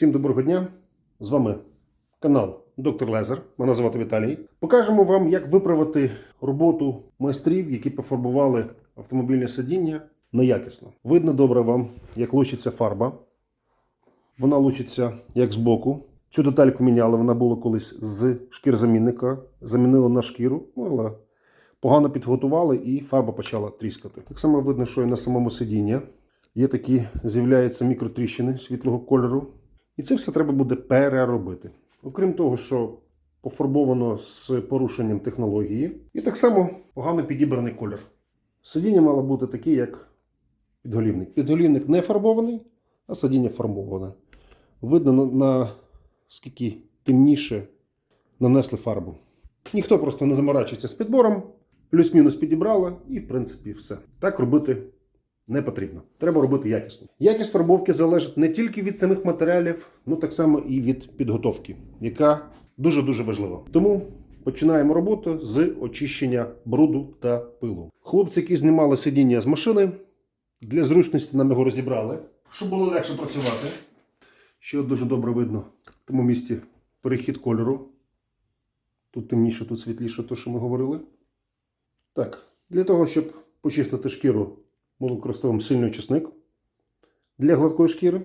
Всім доброго дня! З вами канал Доктор Лезер. Мене звати Віталій. Покажемо вам, як виправити роботу майстрів, які пофарбували автомобільне сидіння неякісно. Видно добре вам, як лучиться фарба. Вона лучиться як збоку. Цю детальку міняли, вона була колись з шкірзамінника, замінили на шкіру, ну, але погано підготували і фарба почала тріскати. Так само видно, що і на самому сидінні. Є такі, з'являються мікротріщини світлого кольору. І це все треба буде переробити. Окрім того, що пофарбовано з порушенням технології, і так само погано підібраний колір. Сидіння мало бути таке, як підголівник. Підголівник не фарбований, а сидіння фарбоване. Видно на, на скільки темніше нанесли фарбу. Ніхто просто не заморачується з підбором, плюс-мінус підібрали, і в принципі все. Так робити не потрібно. Треба робити якісно. Якість фарбовки залежить не тільки від самих матеріалів, ну так само і від підготовки, яка дуже-дуже важлива. Тому починаємо роботу з очищення бруду та пилу. Хлопці, які знімали сидіння з машини, для зручності нам його розібрали, щоб було легше працювати. Ще дуже добре видно в тому місці перехід кольору. Тут темніше, тут світліше, то, що ми говорили. Так, для того, щоб почистити шкіру, ми використовуємо сильний очисник для гладкої шкіри.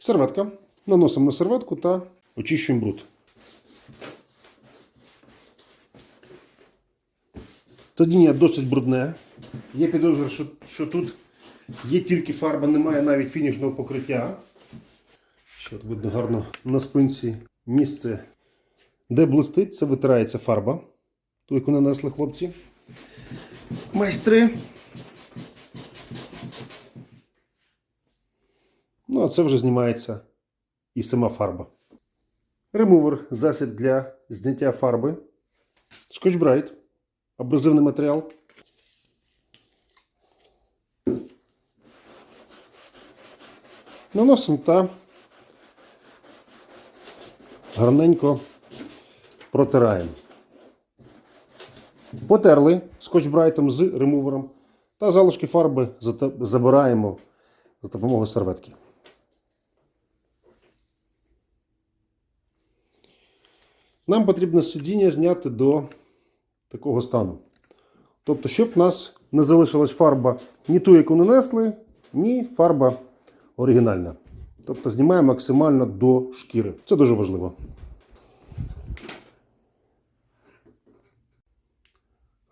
Серветка. Наносимо на серветку та очищуємо бруд. Сидіння досить брудне. Є підозра, що, що тут є тільки фарба, немає навіть фінішного покриття. Ще от видно гарно на спинці місце, де блистить, це витирається фарба, ту, яку нанесли хлопці. Майстри. Ну, а це вже знімається і сама фарба. Ремувер засіб для зняття фарби. Brite. Абразивний матеріал. Наносимо та гарненько протираємо. Потерли скотч-брайтом з ремувером та залишки фарби забираємо за допомогою серветки. Нам потрібно сидіння зняти до такого стану. Тобто, щоб в нас не залишилась фарба ні ту, яку нанесли, ні фарба оригінальна. Тобто знімаємо максимально до шкіри. Це дуже важливо.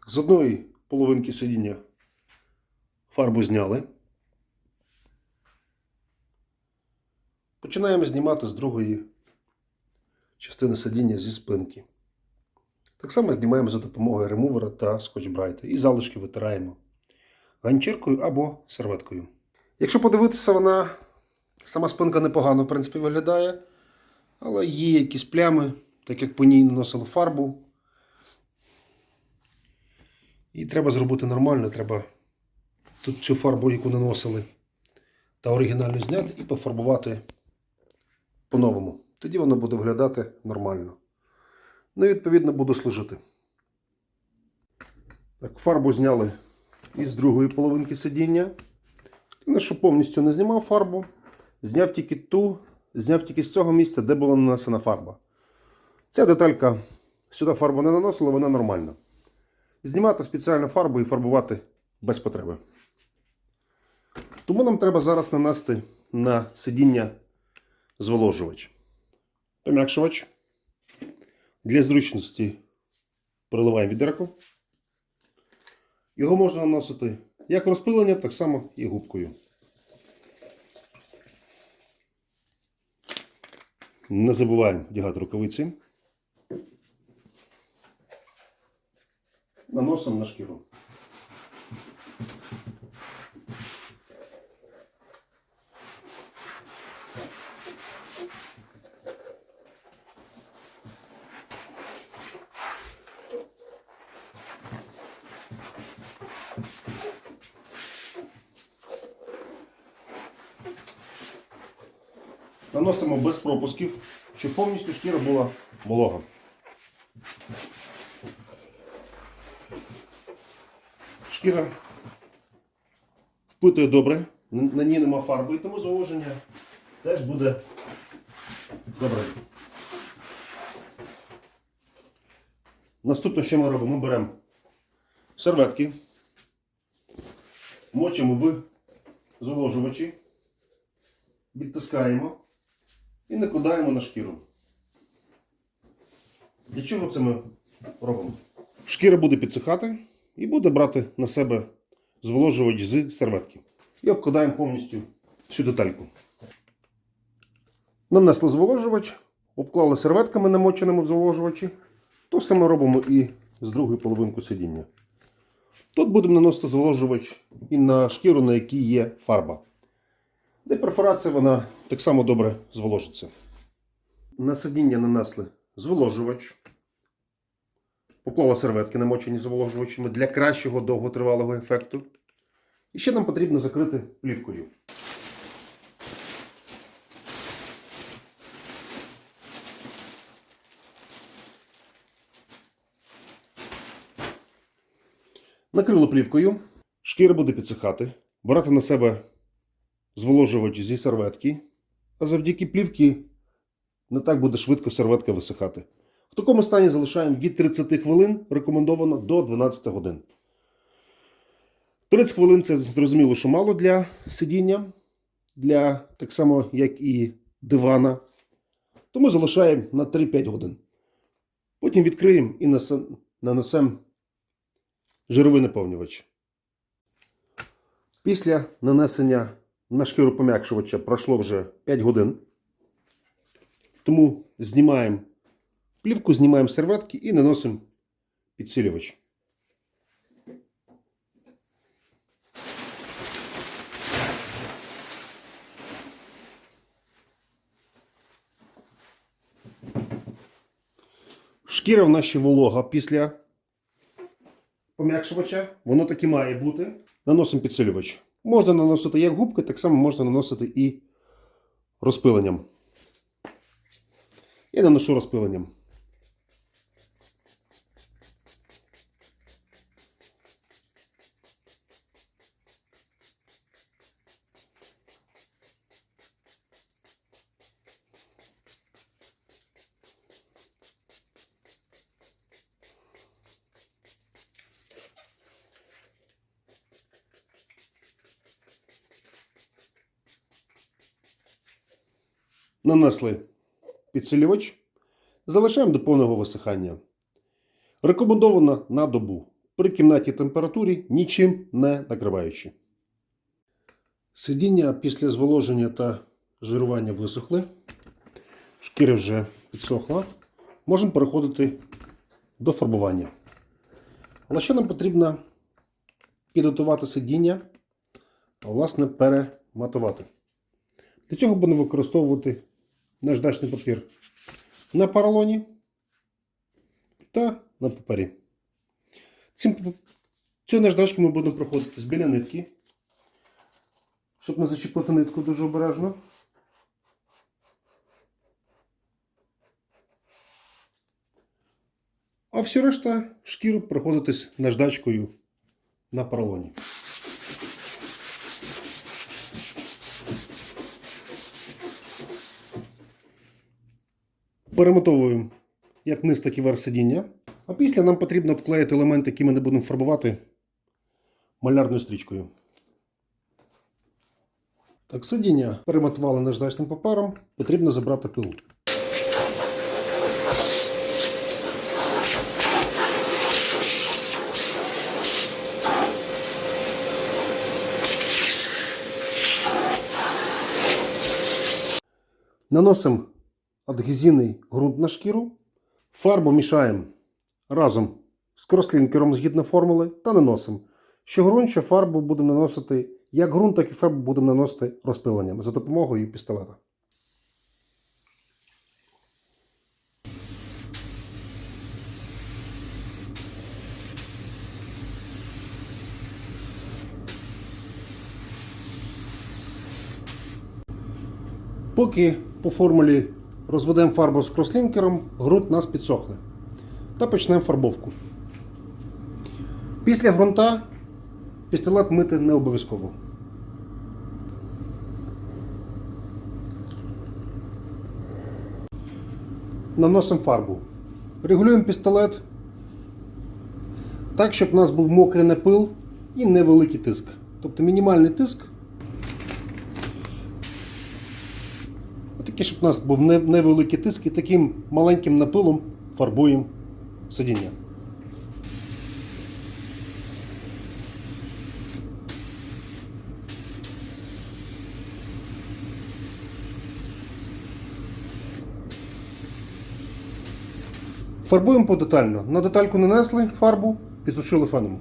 З одної половинки сидіння фарбу зняли. Починаємо знімати з другої частини сидіння зі спинки. Так само знімаємо за допомогою ремувера та скотч-брайта і залишки витираємо ганчіркою або серветкою. Якщо подивитися, вона сама спинка непогано в принципі, виглядає, але є якісь плями, так як по ній наносили фарбу. І треба зробити нормально, треба тут цю фарбу, яку наносили, та оригінальну зняти і пофарбувати по-новому. Тоді воно буде виглядати нормально. Ну і відповідно буде служити. Так, фарбу зняли із другої половинки сидіння. Ну, що повністю не знімав фарбу, зняв тільки ту, зняв тільки з цього місця, де була нанесена фарба. Ця деталька сюди фарбу не наносила, вона нормальна. Знімати спеціальну фарбу і фарбувати без потреби. Тому нам треба зараз нанести на сидіння зволожувач. Пом'якшувач. Для зручності проливаємо відерку. Його можна наносити як розпиленням, так само і губкою. Не забуваємо вдягати рукавиці. Наносимо на шкіру. Наносимо без пропусків, щоб повністю шкіра була волога. Шкіра впитує добре, на ній нема фарби, і тому зволоження теж буде Добре. Наступне, що ми робимо? Ми беремо серветки, мочимо в зволожувачі, відтискаємо і накладаємо на шкіру. Для чого це ми робимо? Шкіра буде підсихати і буде брати на себе зволожувач з серветки. І обкладаємо повністю всю детальку. Нанесли зволожувач, обклали серветками намоченими в зволожувачі. То саме робимо і з другою половинкою сидіння. Тут будемо наносити зволожувач і на шкіру, на якій є фарба. Де перфорація вона так само добре зволожиться. На сидіння нанесли зволожувач. Поклали серветки, намочені зволожувачами для кращого довготривалого ефекту. І ще нам потрібно закрити плівкою. Накрили плівкою, шкіра буде підсихати, брати на себе зволожувач зі серветки, а завдяки плівки не так буде швидко серветка висихати. В такому стані залишаємо від 30 хвилин, рекомендовано до 12 годин. 30 хвилин це зрозуміло, що мало для сидіння, для так само, як і дивана. Тому залишаємо на 3-5 годин. Потім відкриємо і нанесемо жировий наповнювач. Після нанесення на шкіру пом'якшувача пройшло вже 5 годин. Тому знімаємо плівку, знімаємо серветки і наносимо підсилювач. Шкіра в нас волога після пом'якшувача. Воно так і має бути. Наносимо підсилювач. Можна наносити як губки, так само можна наносити і розпиленням. Я наношу розпиленням. Нанесли підсилювач. Залишаємо до повного висихання. Рекомендовано на добу. При кімнатній температурі нічим не накриваючи. Сидіння після зволоження та жирування висохли. Шкіра вже підсохла. Можемо переходити до фарбування. Але що нам потрібно підготувати сидіння, а власне перематувати. Для цього будемо використовувати наждачний папір на поролоні та на папері. Цю наждачку ми будемо проходити з біля нитки, щоб не зачепити нитку дуже обережно. А всю решта шкіру проходитись наждачкою на поролоні. Перемотовуємо як низ, так і верх сидіння. А після нам потрібно вклеїти елементи, які ми не будемо фарбувати малярною стрічкою. Так, сидіння перемотували наждачним папером. Потрібно забрати пилу. Наносимо адгезійний ґрунт на шкіру. Фарбу мішаємо разом з крослінкером згідно формули та наносимо. Що ґрунт, що фарбу будемо наносити, як ґрунт, так і фарбу будемо наносити розпиленням за допомогою пістолета. Поки по формулі розведемо фарбу з крослінкером, ґрунт нас підсохне. Та почнемо фарбовку. Після ґрунта пістолет мити не обов'язково. наносимо фарбу. Регулюємо пістолет так, щоб у нас був мокрий напил і невеликий тиск. Тобто мінімальний тиск. Отакий, щоб у нас був невеликий тиск і таким маленьким напилом фарбуємо сидіння. Фарбуємо подетально. На детальку нанесли фарбу, підсушили феном.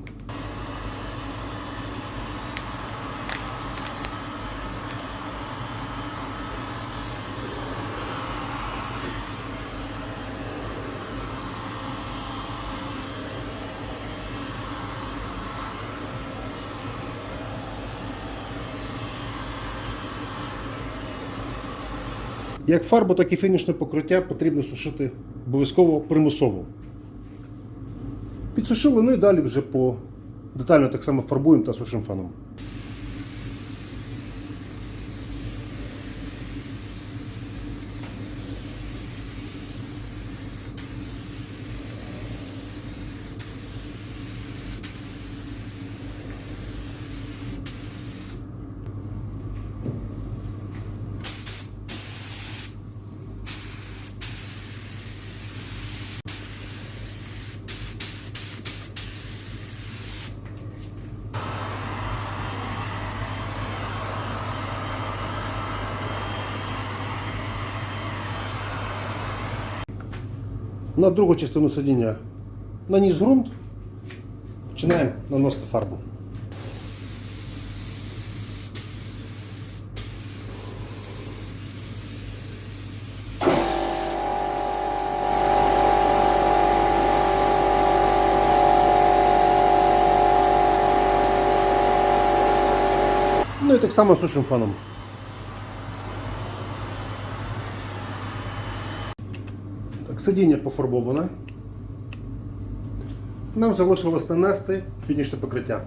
Як фарбу, так і фінішне покриття потрібно сушити обов'язково примусово. Підсушили, ну і далі вже по детально так само фарбуємо та сушимо феном. На другу частину сидіння наніс ґрунт, починаємо наносити фарбу. Ну і так само сушимо фаном. Сидіння пофарбоване. Нам залишилось нанести фінішне покриття.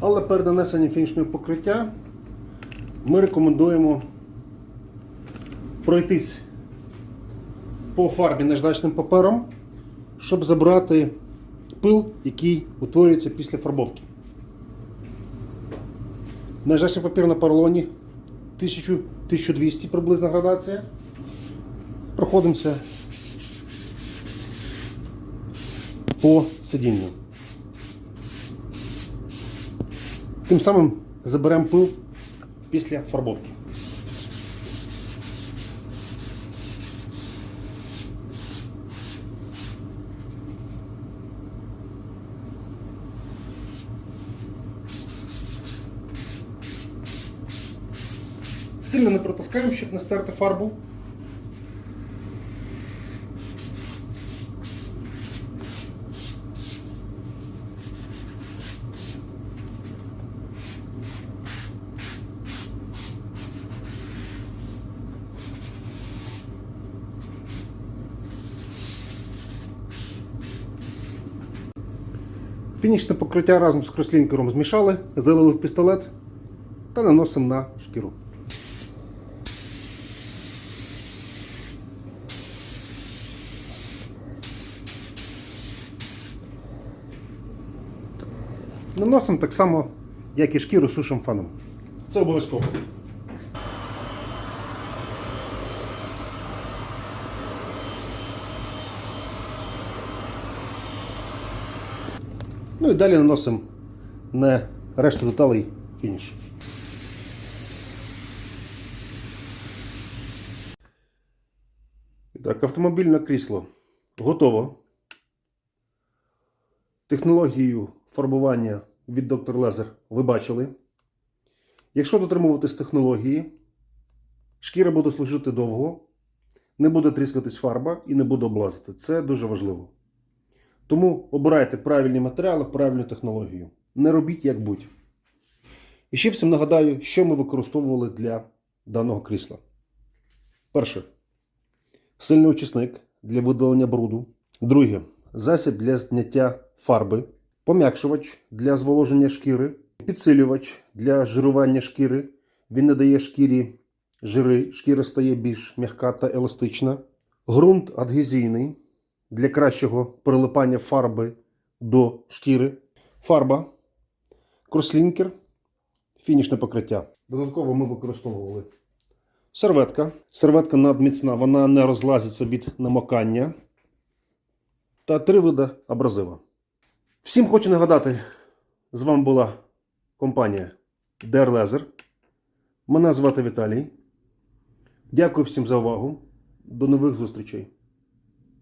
Але перед нанесенням фінішного покриття ми рекомендуємо пройтись по фарбі наждачним папером, щоб забрати пил, який утворюється після фарбовки. Наждачний папір на поролоні 1000-1200 приблизна градація. Проходимося по сидінню. Тим самим заберемо пил після фарбовки. Сильно не протискаємо, щоб не стерти фарбу. Фінішне покриття разом з крослінкером змішали, залили в пістолет та наносимо на шкіру. Наносимо так само, як і шкіру сушим фаном. Це обов'язково. Ну і далі наносимо на решту деталей фініш. Так, автомобільне крісло готово. Технологію фарбування від Dr. Laser ви бачили. Якщо дотримуватись технології, шкіра буде служити довго, не буде тріскатись фарба і не буде облазити. Це дуже важливо. Тому обирайте правильні матеріали, правильну технологію. Не робіть як будь. І ще всім нагадаю, що ми використовували для даного крісла. Перше. Сильний очисник для видалення бруду. Друге. Засіб для зняття фарби. Пом'якшувач для зволоження шкіри. Підсилювач для жирування шкіри. Він не дає шкірі жири, шкіра стає більш м'яка та еластична. ґрунт адгезійний для кращого прилипання фарби до шкіри, фарба, крослінкер, фінішне покриття. Додатково ми використовували серветка. Серветка надміцна, вона не розлазиться від намокання. Та три види абразива. Всім хочу нагадати, з вами була компанія DR Laser. Мене звати Віталій. Дякую всім за увагу. До нових зустрічей.